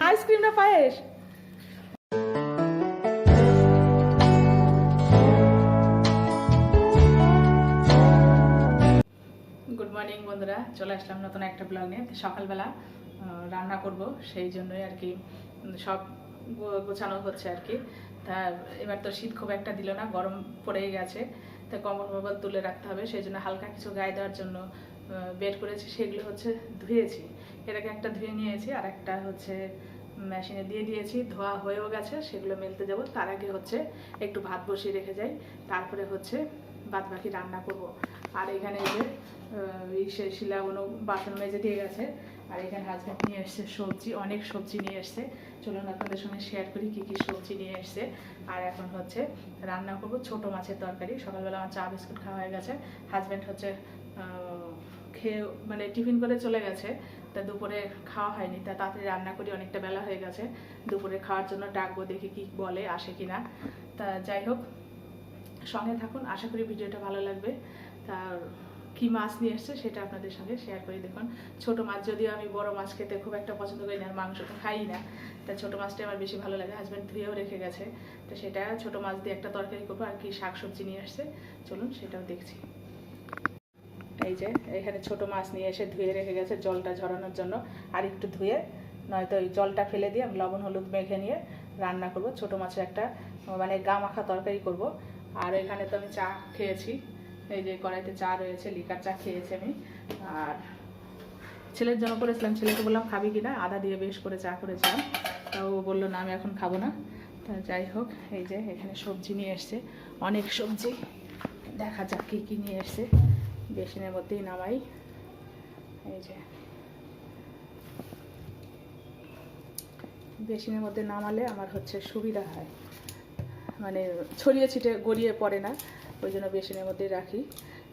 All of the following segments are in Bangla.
আইসক্রিম না পায়েস। গুড মর্নিং বন্ধুরা। চলে আসলাম নতুন একটা ব্লগ নিয়ে। সকালবেলা রান্না করব সেই জন্যই আর কি সব গো- গোছানো হচ্ছে আর কি। তা এবার তো শীত খুব একটা দিল না গরম পড়েই গেছে। তো কম্বল মবল তুলে রাখতে হবে সেই জন্য হালকা কিছু গায়ে দেওয়ার জন্য বের করেছি, সেগুলো হচ্ছে ধুয়েছি। এটাকে একটা ধুয়ে নিয়েছি, আর একটা হচ্ছে মেশিনে দিয়ে দিয়েছি, ধোয়া হয়েও গেছে, সেগুলো মেলতে যাব। তার আগে হচ্ছে একটু ভাত বসিয়ে রেখে যাই, তারপরে হচ্ছে বাদ বাকি রান্না করব। আর এখানে এই যে শিলাগুলো বাসন মেজে দিয়ে গেছে, আর এখানে হাজব্যান্ড নিয়ে এসছে সবজি, অনেক সবজি নিয়ে এসছে। চলুন আপনাদের সঙ্গে শেয়ার করি কী কী সবজি নিয়ে এসছে। আর এখন হচ্ছে রান্না করব ছোট মাছের তরকারি। সকালবেলা আমার চা বিস্কুট খাওয়া হয়ে গেছে। হাজব্যান্ড হচ্ছে খেয়ে মানে টিফিন করে চলে গেছে। তা দুপুরে খাওয়া হয়নি। তা তাড়াতাড়ি রান্না করি, অনেকটা বেলা হয়ে গেছে। দুপুরে খাওয়ার জন্য ডাকবো, দেখি কি বলে, আসে কি না তা যাই হোক, সঙ্গে থাকুন। আশা করি ভিডিওটা ভালো লাগবে। তা কি মাছ নিয়ে এসছে সেটা আপনাদের সঙ্গে শেয়ার করি। দেখুন, ছোট মাছ যদিও আমি বড় মাছ খেতে খুব একটা পছন্দ করি না মাংস তো খাই না। তা ছোট মাছটা আমার বেশি ভালো লাগে। হাজব্যান্ড ধুয়েও রেখে গেছে। তো সেটা ছোট মাছ দিয়ে একটা তরকারি করব। আর কি শাক সবজি নিয়ে আসছে চলুন সেটাও দেখছি। এই যে, এখানে ছোট মাছ নিয়ে এসে ধুয়ে রেখে গেছে জলটা ঝরানোর জন্য। আর একটু ধুয়ে, নয়তো ওই জলটা ফেলে দিয়ে আমি লবণ, হলুদ মেখে নিয়ে রান্না করব। ছোট মাছের একটা মানে গা মাখা তরকারি করব। আর এখানে তো আমি চা খেয়েছি। এই যে কড়াইতে চা রয়েছে, লিকার চা খেয়েছি আমি। আর ছেলের জন্য করেছিলাম, ছেলেকে বললাম, খাবি কি না? আদা দিয়ে বেশ করে চা করেছিলাম। তা ও বলল, না, আমি এখন খাব না। তা যাই হোক, এই যে এখানে সবজি নিয়ে এসছে। অনেক সবজি। দেখা যাক কী কী নিয়ে এসছে। বেসিনের মধ্যেই নামাই। এই যে। বেসিনের মধ্যে নামালে আমার হচ্ছে সুবিধা হয়। মানে ছড়িয়ে ছিটে গড়িয়ে পড়ে না, ওই জন্য বেসিনের মধ্যে রাখি।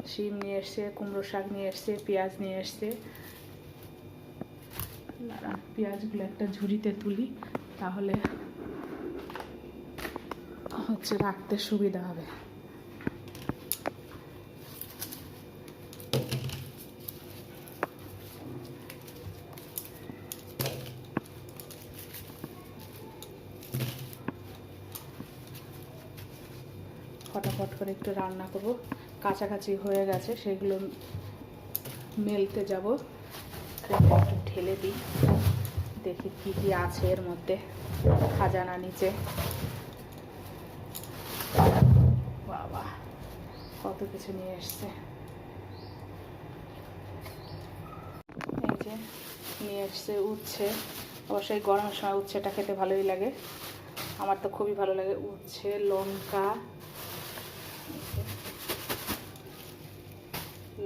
শিম নিয়ে এসছে কুমড়ো শাক নিয়ে এসছে, পেঁয়াজ নিয়ে এসছে। পেঁয়াজগুলো একটা ঝুড়িতে তুলি, তাহলে হচ্ছে রাখতে সুবিধা হবে। ফটাফট করে একটু রান্না করব। কাছাকাছি হয়ে গেছে, সেগুলো মেলতে যাব। একটু ঢেলে দিই। দেখি কি কি আছে এর মধ্যে, খাজানা নিচে। বাবা, কত কিছু নিয়ে এসছে। এই যে নিয়ে এসছে উচ্ছে। অবশ্যই গরমের সময় উচ্ছেটা খেতে ভালোই লাগে। আমার তো খুবই ভালো লাগে উচ্ছে, লঙ্কা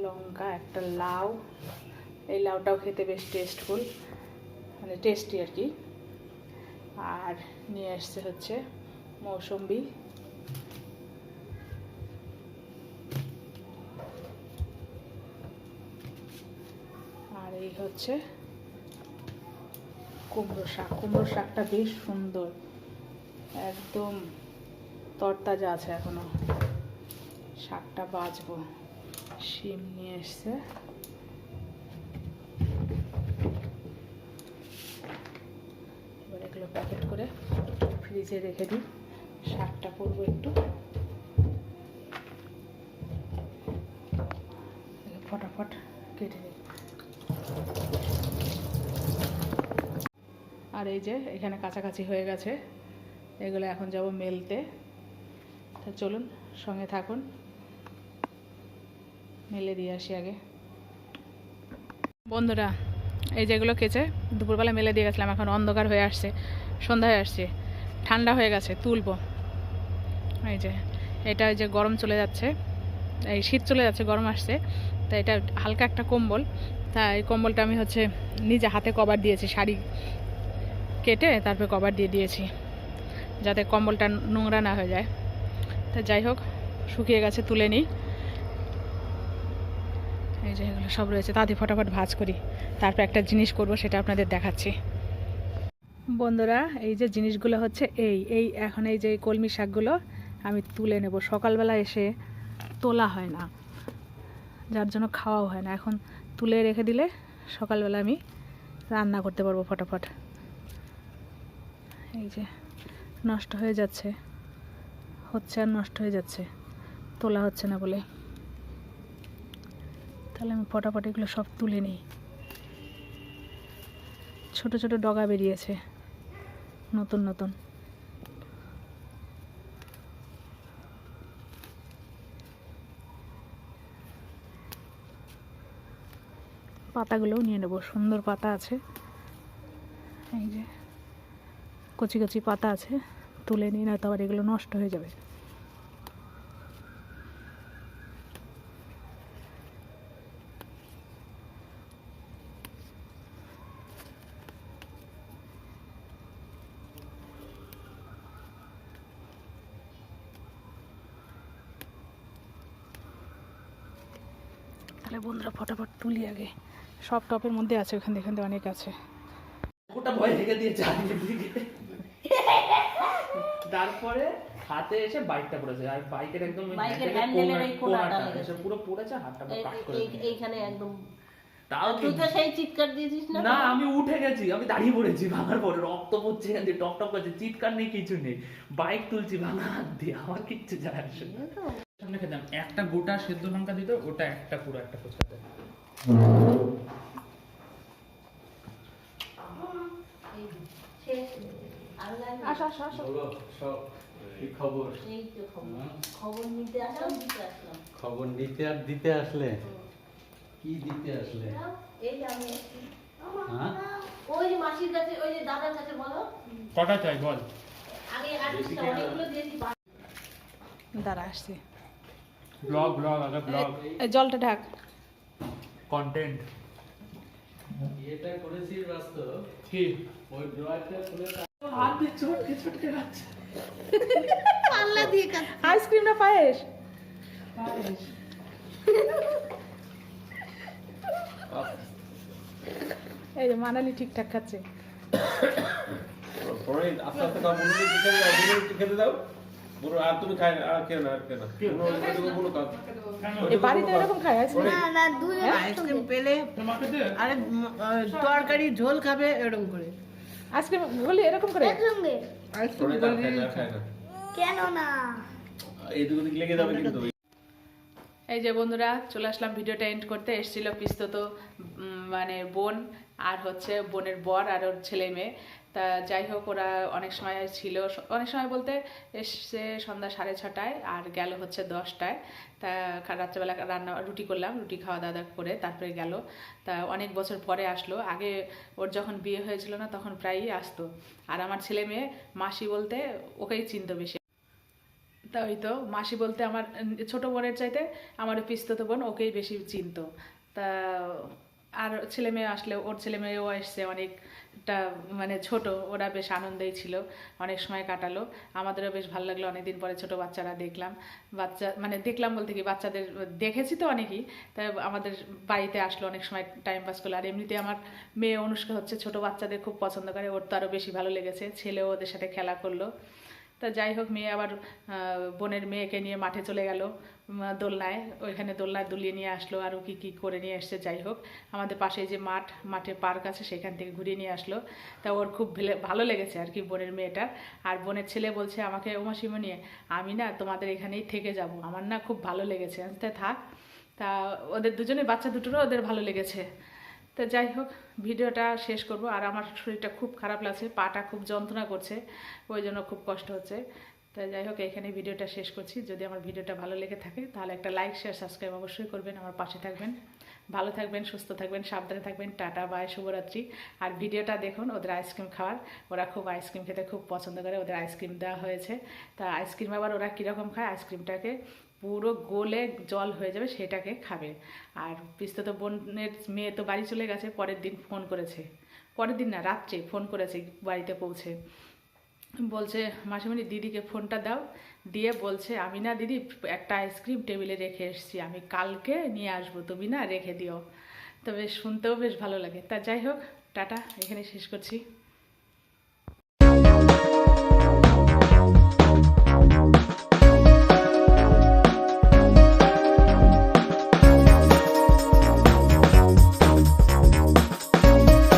লঙ্কা, একটা লাউ। এই লাউটাও খেতে বেশ টেস্টফুল মানে টেস্টি আর কি। আর নিয়ে আসছে হচ্ছে মৌসম্বি। আর এই হচ্ছে কুমড়ো শাক। কুমড়ো শাকটা বেশ সুন্দর। একদম তরতাজা আছে এখনও। শাকটা বাজবো। শিম নিয়ে এসছে। এবার এগুলো প্যাকেট করে ফ্রিজে রেখে দিই। শাকটা করব একটু। ফটাফট কেটে নিই। আর এই যে এখানে কাছাকাছি হয়ে গেছে। এগুলো এখন যাব মেলতে। তা চলুন সঙ্গে থাকুন। মেলে দিয়ে আসি আগে। বন্ধুরা, এই যেগুলো কেচে দুপুরবেলা মেলে দিয়ে গেছিলাম, এখন অন্ধকার হয়ে আসছে, সন্ধ্যা হয়ে আসছে, ঠান্ডা হয়ে গেছে, তুলবো। এই যে, এটা ওই যে গরম চলে যাচ্ছে, এই শীত চলে যাচ্ছে, গরম আসছে তা এটা হালকা একটা কম্বল। তা এই কম্বলটা আমি হচ্ছে নিজে হাতে কভার দিয়েছি, শাড়ি কেটে তারপরে কভার দিয়ে দিয়েছি, যাতে কম্বলটা নোংরা না হয়ে যায়। তা যাই হোক, শুকিয়ে গেছে, তুলে নিই। এই যে এগুলো সব রয়েছে। তাতে ফটাফট ভাজ করি। তারপর একটা জিনিস করব, সেটা আপনাদের দেখাচ্ছি। বন্ধুরা, এই যে জিনিসগুলো হচ্ছে এই এই এখন এই যে কলমি শাকগুলো আমি তুলে নেব। সকালবেলা এসে তোলা হয় না। যার জন্য খাওয়াও হয় না। এখন তুলে রেখে দিলে সকালবেলা আমি রান্না করতে পারব ফটাফট। এই যে নষ্ট হয়ে যাচ্ছে। হচ্ছে আর নষ্ট হয়ে যাচ্ছে। তোলা হচ্ছে না বলে। তাহলে আমি ফটাফট এগুলো সব তুলে নিই। ছোট ছোট ডগা বেরিয়েছে। নতুন নতুন। পাতাগুলোও নিয়ে নেব। সুন্দর পাতা আছে। এই যে কচি কচি পাতা আছে। তুলে নিই না তো আবার এগুলো নষ্ট হয়ে যাবে। তাহলে বন্ধুরা ফটাফট তুলি আগে। সব টপের মধ্যে আছে ওখান থেকে অনেক আছে। ভয় তারপরে হাতে এসে বাইকটা পড়েছে। আর বাইকের একদম বাইকের হ্যান্ডেলের এই কোণাটা লেগেছে। পুরো পড়েছে হাতটা পুরো কাট করে এই- এইখানে একদম তাও তুই তো সেই চিৎকার দিয়েছিস না না আমি উঠে গেছি আমি দাঁড়িয়ে পড়েছি ভাঙার পরে। রক্ত পড়ছে এখান টপ টপ করছে চিৎকার নেই কিছু নেই। বাইক তুলছি ভাঙা হাত দিয়ে আমার কিচ্ছু যায় আসে না। সামনে খেতাম। একটা গোটা সেদ্ধ লঙ্কা দিত ওটা একটা পুরো একটা ফুচকাতে খবর। এই তো খবর। খবর নিতে আর দিতে আসলে? কি দিতে আসলে। হ্যাঁ? ওই যে মাসির কাছে ওই যে দাদার কাছে বলো। কটা চাই বল। আগে আর বেশি কেন? অনেকগুলো দাঁড়া আসছি। ব্লগ ব্লগ আগে ব্লগ। এই জলটা ঢাক। কন্টেন্ট এটা করেছি বাস্তব কি? ওই ড্রয়ারটা খুলে হাত দিয়ে ছটকে ছটকে যাচ্ছে পাল্লা দিয়ে কাজ আইসক্রিম না পায়েস? এই যে মানালি ঠিকঠাক খাচ্ছে। পরে আস্তে আস্তে খেতে দাও বুনু আর তুমি খাই আর আর এই বাড়িতে এরকম খায় না না দুই আইসক্রিম পেলে আরে তরকারি ঝোল খাবে এরকম করে। আইসক্রিম বলি এরকম করে? একসঙ্গে আইসক্রিম কেন না? লেগে যাবে কিন্তু। এই যে বন্ধুরা চলে আসলাম ভিডিওটা এন্ড করতে। এসেছিল পিস্তত মানে বোন আর হচ্ছে বোনের বর আর ওর ছেলে মেয়ে। তা যাই হোক, ওরা অনেক সময় ছিল। অনেক সময় বলতে এসছে সন্ধ্যা সাড়ে ছটায় আর গেল হচ্ছে দশটায়। তা রাত্রেবেলা রান্না, রুটি করলাম, রুটি খাওয়া দাওয়া করে তারপরে গেল। তা অনেক বছর পরে আসলো। আগে ওর যখন বিয়ে হয়েছিল না, তখন প্রায়ই আসতো। আর আমার ছেলে মেয়ে মাসি বলতে ওকেই চিনতো বেশি। তা ওই তো মাসি বলতে আমার, ছোট বোনের চাইতে আমার পিস্তত বোন ওকেই বেশি চিনত। তা আর ছেলে মেয়ে আসলে ওর ছেলে মেয়েও এসছে অনেকটা মানে ছোট, ওরা বেশ আনন্দেই ছিল, অনেক সময় কাটালো। আমাদেরও বেশ ভালো লাগল, অনেকদিন পরে ছোট বাচ্চারা দেখলাম। বাচ্চা মানে দেখলাম বলতে কি, বাচ্চাদের, দেখেছি তো অনেকই, তাই আমাদের বাড়িতে আসলো, অনেক সময় টাইম পাস করল। আর এমনিতে আমার মেয়ে অনুষ্কা হচ্ছে, ছোট বাচ্চাদের খুব পছন্দ করে, ওর তো আরও বেশি ভালো লেগেছে। ছেলেও ওদের সাথে খেলা করল। তা যাই হোক, মেয়ে আবার বোনের মেয়েকে নিয়ে মাঠে চলে গেল। দোলনায় ওইখানে দোলনায় দুলিয়ে নিয়ে আসলো আরও কী কী করে নিয়ে এসছে যাই হোক। আমাদের পাশে যে মাঠ মাঠে পার্ক আছে সেখান থেকে ঘুরিয়ে নিয়ে আসলো। তা ওর খুব ভালো লেগেছে আর কি বোনের মেয়েটার আর বোনের ছেলে বলছে আমাকে ওমা নিয়ে আমি না তোমাদের এখানেই থেকে যাব। আমার না খুব ভালো লেগেছে আমি বলছি, তা থাক। তা ওদের দুজনে বাচ্চা দুটোরও ওদের ভালো লেগেছে। তো যাই হোক ভিডিওটা শেষ করব। আর আমার শরীরটা খুব খারাপ লাগছে পাটা খুব যন্ত্রণা করছে ওই জন্য খুব কষ্ট হচ্ছে। তো যাই হোক এখানে ভিডিওটা শেষ করছি। যদি আমার ভিডিওটা ভালো লেগে থাকে, তাহলে একটা লাইক শেয়ার সাবস্ক্রাইব অবশ্যই করবেন, আমার পাশে থাকবেন। ভালো থাকবেন, সুস্থ থাকবেন, সাবধানে থাকবেন, টাটা বাই শুভরাত্রি। আর ভিডিওটা দেখুন, ওদের আইসক্রিম খাওয়ার। ওরা খুব আইসক্রিম খেতে খুব পছন্দ করে, ওদের আইসক্রিম দেওয়া হয়েছে। তা আইসক্রিম আবার ওরা কীরকম খায়? আইসক্রিমটাকে পুরো গোলে জল হয়ে যাবে, সেটাকে খাবে। আর পিস্তা তো বোনের মেয়ে তো বাড়ি চলে গেছে, পরের দিন ফোন করেছে। পরের দিন না, রাত্রে ফোন করেছে, বাড়িতে পৌঁছে। বলছে, মাসিমণি, দিদিকে ফোনটা দাও। দিয়ে বলছে, আমি না দিদি, একটা আইসক্রিম টেবিলে রেখে এসেছি। আমি কালকে নিয়ে আসব, তুমি না রেখে দিও। তবে শুনতেও বেশ ভালো লাগে। তা যাই হোক, টাটা, এখানে শেষ করছি।